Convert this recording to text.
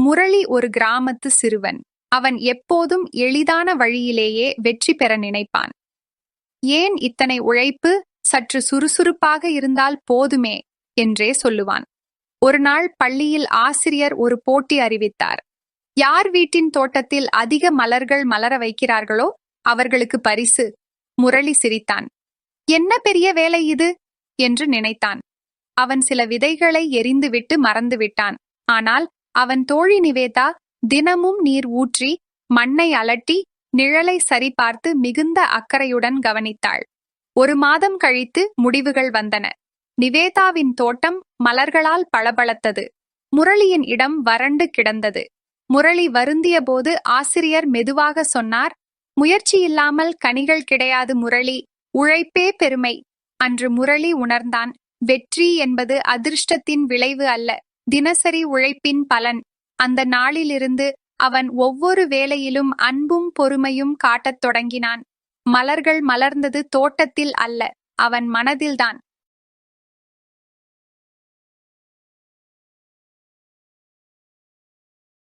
முரளி ஒரு கிராமத்து சிறுவன். அவன் எப்போதும் எளிதான வழியிலேயே வெற்றி பெற நினைப்பான். ஏன் இத்தனை உழைப்பு சற்று சுறுசுறுப்பாக இருந்தால் போதுமே? என்றே சொல்லுவான். ஒரு நாள் பள்ளியில் ஆசிரியர் ஒரு போட்டி அறிவித்தார். யார் வீட்டின் தோட்டத்தில் அதிக மலர்கள் மலர வைக்கிறார்களோ அவர்களுக்கு பரிசு. முரளி சிரித்தான். என்ன பெரிய வேலை இது? என்று நினைத்தான். அவன் சில விதைகளை எரிந்துவிட்டு மறந்துவிட்டான். ஆனால் அவன் தோழி நிவேதா தினமும் நீர் ஊற்றி மண்ணை அலட்டி நிழலை சரிபார்த்து மிகுந்த அக்கறையுடன் கவனித்தாள். ஒரு மாதம் கழித்து முடிவுகள் வந்தன. நிவேதாவின் தோட்டம் மலர்களால் பளபளத்தது. முரளியின் இடம் வறண்டு கிடந்தது. முரளி வருந்தியபோது ஆசிரியர் மெதுவாக சொன்னார் முயற்சி இல்லாமல் கனிகள் கிடையாது முரளி உழைப்பே பெருமை அன்று முரளி உணர்ந்தான். வெற்றி என்பது அதிர்ஷ்டத்தின் விளைவு அல்ல தினசரி உழைப்பின் பலன். அந்த நாளிலிருந்து அவன் ஒவ்வொரு வேளையிலும் அன்பும் பொறுமையும் காட்டத் தொடங்கினான். மலர்கள் மலர்ந்தது தோட்டத்தில் அல்ல அவன் மனதில்தான்.